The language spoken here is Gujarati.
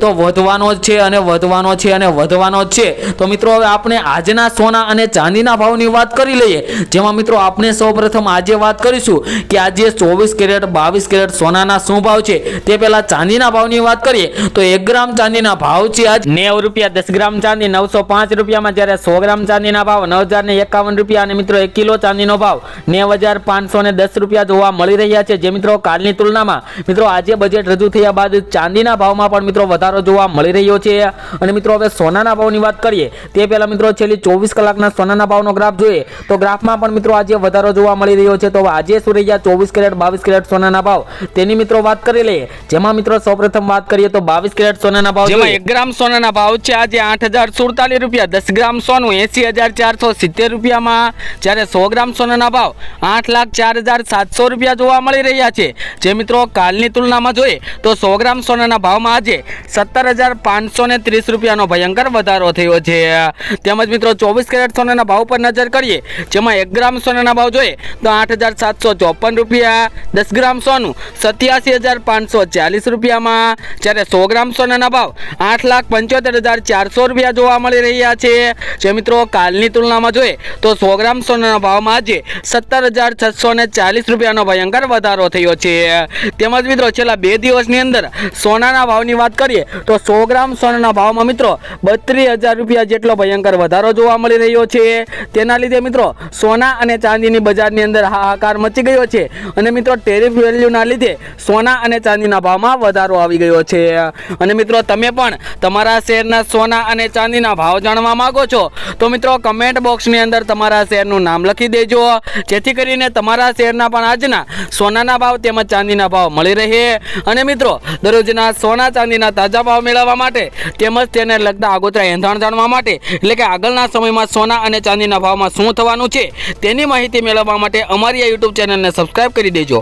તો વધવાનો જ છે અને વધવાનો છે અને વધવાનો જ છે. તો મિત્રો, હવે આપણે આજના સોના અને ચાંદીના ભાવની વાત કરી લઈએ. જેમાં મિત્રો, આપણે સૌપ્રથમ આજે વાત કરીશું કે આજે ચોવીસ કેરેટ, બાવીસ કેરેટ સોનાના શું ભાવ છે? તે પહેલાં ચાંદીના ભાવની વાત કરીએ. તો એક ગ્રામ ચાંદીના ભાવ છે આજ નેવ રૂપિયા, દસ ગ્રામ ચાંદી, નવસો પાંચ રૂપિયામાં જ્યારે સો ગ્રામ ચાંદીના ભાવ, નવ હજાર ને એકાવન રૂપિયા અને મિત્રો, એક કિલો ચાંદીનો ભાવ નેવ હજાર પાંચસો ને દસ રૂપિયા જોવા મળી રહ્યા છે. જે મિત્રો, કાલની તુલનામાં મિત્રો, આજે બજેટ રજૂ થયા બાદ ચાંદીના ભાવમાં પણ મિત્રો વધારો જોવા મળી રહ્યો છે. અને મિત્રો હવે સોનાના ભાવની વાત કરીએ તે પહેલાં મિત્રો છેલ્લી ચોવીસ કલાકના સોનાના ભાવનો ગ્રાફ જોઈએ તો ગ્રાફમાં પણ મિત્રો આજે વધારો જોવા મળી રહ્યો છે. તો આજે શું રહ્યા ચોવીસ કેરેટ બાવીસ કેરેટ સોનાના ભાવ. તેની મિત્રો વાત કરી લઈએ. જેમાં મિત્રો સૌપ્રથમ વાત કરીએ તો બાવીસ કેરેટ સોનાના ભાવ જેમાં એક ગ્રામ સોનાના ભાવ છે આજે આઠ હજાર સુડતાલીસ રૂપિયા દસ ગ્રામ સોનું એસી હજાર ચારસો સિત્તેર રૂપિયામાં. જ્યારે સો ગ્રામ સોનાના ભાવ આઠ લાખ ચાર હજાર સાતસો રૂપિયા જોવા મળી રહ્યા છે. જે મિત્રો કાલની તુલનામાં જોઈએ તો સો ગ્રામ સોનાના ભાવમાં આજે સત્તર હજાર પાંચસો ને ત્રીસ રૂપિયાનો ભયંકર વધારો થયો છે. તેમજ મિત્રો, ચોવીસ કેરેટ સોનાના ભાવ પર નજર કરીએ, જેમાં એક ગ્રામ સોનાના ભાવ જોઈએ તો આઠ હજાર સાતસો ચોપન રૂપિયા, દસ ગ્રામ સોનું સત્યાસી હજાર પાંચસો ચાલીસ રૂપિયામાં, જ્યારે સો ગ્રામ સોનાના ભાવ આઠ લાખ પંચોતેર હજાર ચારસો રૂપિયા જોવા મળી રહ્યા છે. જે મિત્રો, કાલની તુલનામાં જોઈએ તો સો ગ્રામ સોનાના ભાવમાં આજે સત્તર હજાર છસો ચાલીસ રૂપિયાનો ભયંકર વધારો થયો છે. તેમજ મિત્રો, છેલ્લા બે દિવસની અંદર સોનાના ભાવની વાત કરીએ તો સો ગ્રામ સોનાના ભાવમાં મિત્રો બત્રીસ હજાર રૂપિયા જેટલો ભયંકર વધારો જોવા મળી રહ્યો છે. તેના લીધે મિત્રો સોના અને ચાંદીની બજારની અંદર હાહાકાર મચી ગયો છે અને મિત્રો ટેરિફ વેલ્યુના લીધે સોના અને ચાંદીના ભાવમાં વધારો આવી ગયો છે. અને મિત્રો તમે પણ તમારા શહેરના સોના અને ચાંદીના ભાવ જાણવા માંગો છો તો મિત્રો કમેન્ટ બોક્સની અંદર તમારા શહેરનું નામ લખી દેજો. જેથી કરીને તમારા શહેરના પણ આજના સોનાના ભાવ તેમજ ચાંદીના ભાવ મળી રહે. અને મિત્રો દરરોજના સોના ચાંદીના તાજા ભાવ મેળવવા માટે તેમજ તેને લગતા આગોતરા એંધાણ જાણવા માટે. એટલે કે આગળના સમયમાં સોના અને ચાંદીના ભાવમાં શું થવાનું છે તેની માહિતી મેળવવા માટે અમારી આ યુટ્યુબ ચેનલને સબસ્ક્રાઈબ કરી દેજો.